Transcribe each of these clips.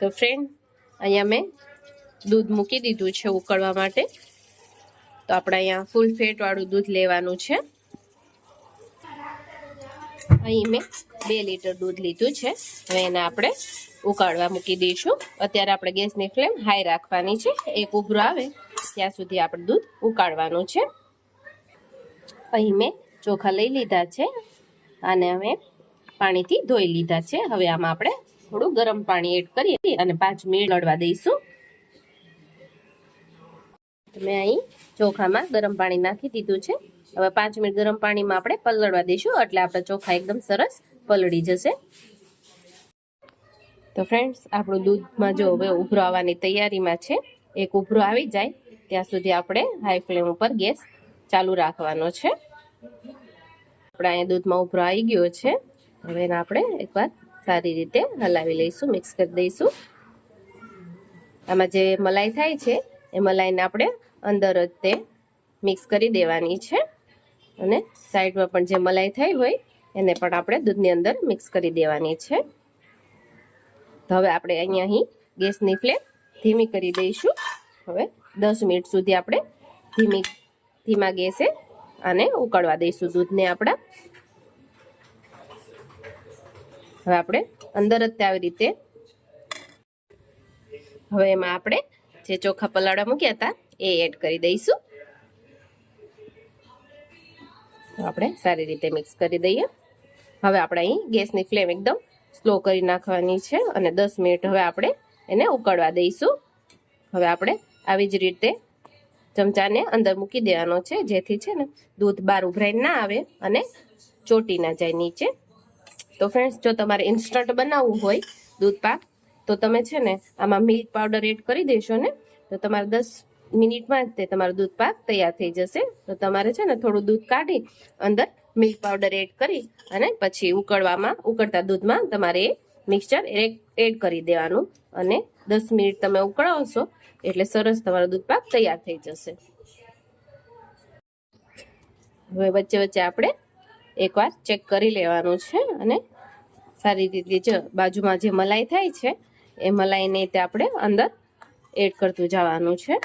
તો ફ્રેન્ડ અહીંયા મેં દૂધ મૂકી દીધું છે ઉકળવા માટે. તો આપણે અહીંયા ફૂલ ફેટવાળું દૂધ લેવાનું છે. અહીં મેં બે લીટર દૂધ લીધું છે. હવે એને આપણે ઉકાળવા મૂકી દઈશું. અત્યારે આપણે ગેસની ફ્લેમ હાઈ રાખવાની છે. એક ઉભરો આવે ત્યાં સુધી આપણે દૂધ ઉકાળવાનું છે. અહીં મેં ચોખા લઈ લીધા છે અને હવે પાણીથી ધોઈ લીધા છે. હવે આમાં આપણે થોડું ગરમ પાણી એડ કરી અને પાંચ મિનિટ લડવા દઈશું. મેં અહીં ચોખામાં ગરમ પાણી નાખી દીધું છે. હવે પાંચ મિનિટ ગરમ પાણીમાં આપણે પલળવા દઈશું. એટલે આપણા ચોખા એકદમ સરસ પલળી જશે. તો ફ્રેન્ડ્સ આપણું દૂધમાં જો હવે ઉભરો આવવાની તૈયારીમાં છે. એક ઉભરો આવી જાય. ત્યાં સુધી આપણે હાઈ ફ્લેમ ઉપર ગેસ ચાલુ રાખવાનો છે. આપણે અહીંયા દૂધમાં ઉભરો આવી ગયો છે. હવે એને આપણે એકવાર સારી રીતે હલાવી લઈશું મિક્સ કરી દઈશું. આમાં જે મલાઈ થાય છે, એ મલાઈને આપણે અંદર જ તે મિક્સ કરી દેવાની છે. અને સાઈડમાં પણ જે મલાઈ થઈ હોય, એને પણ આપણે દૂધની અંદર મિક્સ કરી દેવાની છે. તો હવે આપણે અહીંયા અહીં ગેસની ફ્લેમ ધીમી કરી દઈશું. હવે દસ મિનિટ સુધી આપણે ધીમી, ધીમા ગેસે આને ઉકળવા દઈશું દૂધને આપણા. હવે આપણે અંદર જ આવી રીતે હવે એમાં આપણે જે ચોખા પલાળા મૂક્યા હતા, એ એડ કરી દઈશું. આપણે સારી રીતે મિક્સ કરી દઈએ. હવે આપણે અહીં ગેસની ફ્લેમ એકદમ સ્લો કરી નાખવાની છે અને દસ મિનિટ હવે આપણે એને ઉકળવા દઈશું. હવે આપણે આવી જ રીતે ચમચાને અંદર મૂકી દેવાનો છે, જેથી છે ને દૂધ બહાર ઉભરાઈ ના આવે અને ચોટી ના જાય નીચે. તો ફ્રેન્ડ્સ જો તમારે ઇન્સ્ટન્ટ બનાવવું હોય દૂધ પાક, તો તમે છે ને આમાં મિલ્ક પાવડર એડ કરી દેશો ને, તો તમારે દસ મિનિટમાં જ તે તમારું દૂધ પાક તૈયાર થઈ જશે. તો તમારે છે ને થોડું દૂધ કાઢી અંદર મિલ્ક પાવડર એડ કરી અને પછી ઉકળવામાં, ઉકળતા દૂધમાં તમારે એ મિક્સચર એડ કરી દેવાનું. અને દસ મિનિટ તમે ઉકળાવશો, એટલે સરસ તમારો દૂધ પાક તૈયાર થઈ જશે. હવે વચ્ચે વચ્ચે આપણે એકવાર ચેક કરી લેવાનું છે અને સારી રીતે જ બાજુમાં જે મલાઈ થાય છે, એ મલાઈને તે આપણે અંદર એડ કરતું જવાનું છે.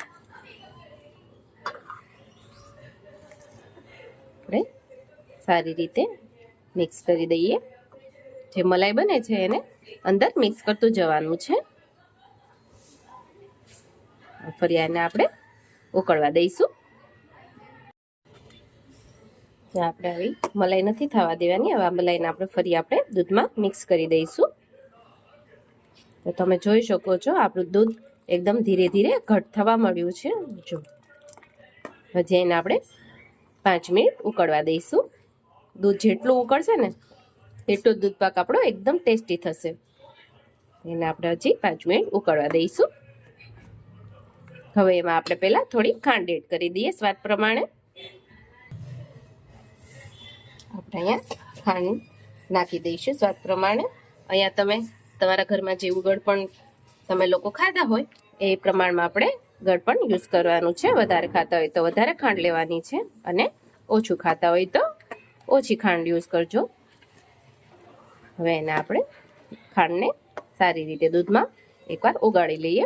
આપણે સારી રીતે મિક્સ કરી દઈએ. જે મલાઈ બને છે એને અંદર મિક્સ કરતું જવાનું છે. ફરી આને આપણે ઉકળવા દઈશું. આપણે આવી મલાઈ નથી થવા દેવાની. હવે આ મલાઈને આપણે ફરી આપણે દૂધમાં મિક્સ કરી દઈશું. તો તમે જોઈ શકો છો, આપણું દૂધ એકદમ ધીરે ધીરે ઘટ થવા મળ્યું છે. જો. હજી એને આપણે પાંચ મિનિટ ઉકળવા દઈશું. દૂધ જેટલું ઉકળશે ને એટલું દૂધ પાક આપણો એકદમ ટેસ્ટી થશે. એને આપણે હજી પાંચ મિનિટ ઉકળવા દઈશું. હવે એમાં આપણે પહેલાં થોડી ખાંડ એડ કરી દઈએ સ્વાદ પ્રમાણે. આપણે અહીંયા ખાંડ નાખી દઈશું સ્વાદ પ્રમાણે. અહીંયા તમે તમારા ઘરમાં જેવું ગળપણ તમે લોકો ખાતા હોય, એ પ્રમાણમાં આપણે ગળપણ યુઝ કરવાનું છે. વધારે ખાતા હોય તો વધારે ખાંડ લેવાની છે અને ઓછું ખાતા હોય તો ઓછી ખાંડ યુઝ કરજો. હવે એને આપણે ખાંડને સારી રીતે દૂધમાં એકવાર ઓગાળી લઈએ.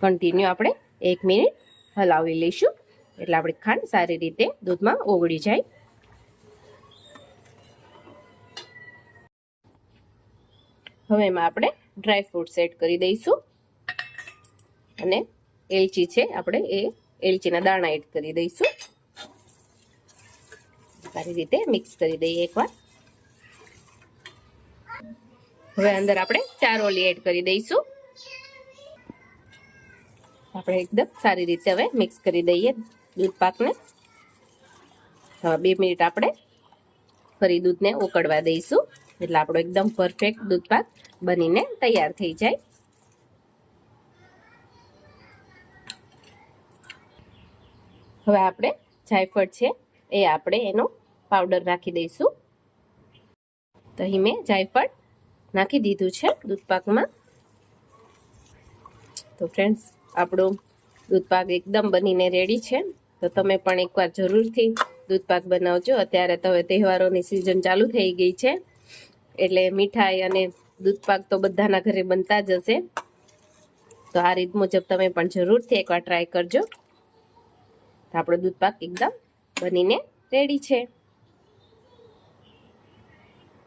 કન્ટિન્યુ આપણે એક મિનિટ હલાવી લઈશું. એટલે આપણી ખાંડ સારી રીતે દૂધમાં ઓગળી જાય. હવે એમાં આપણે ડ્રાય ફ્રૂટ એડ કરી દઈશું. અને એલચી છે, આપણે એ એલચીના દાણા એડ કરી દઈશું. સારી રીતે મિક્સ કરી દઈએ એકવાર. હવે અંદર આપણે ચાર ઓલી એડ કરી દઈશું. આપણે એકદમ સારી રીતે હવે મિક્સ કરી દઈએ. દૂધ પાકને. હવે બે મિનિટ આપણે ફરી દૂધને ઉકળવા દઈશું. એટલે આપણો એકદમ પરફેક્ટ દૂધ પાક બનીને તૈયાર થઈ જાય. હવે આપણે જાયફળ છે એ આપણે એનો પાવડર નાખી દઈશું. તો અહીં મેં જાયફળ નાખી દીધું છે દૂધ પાકમાં. તો ફ્રેન્ડ્સ આપણો દૂધ પાક એકદમ બનીને રેડી છે. તો તમે પણ એકવાર જરૂરથી દૂધ પાક બનાવજો. અત્યારે તો હવે તહેવારોની સિઝન ચાલુ થઈ ગઈ છે. એટલે મીઠાઈ અને દૂધપાક તો બધાના ઘરે બનતા જ હશે. તો આ રીત મુજબ તમે પણ જરૂરથી એકવાર ટ્રાય કરજો. તો આપણો દૂધપાક એકદમ બનીને રેડી છે.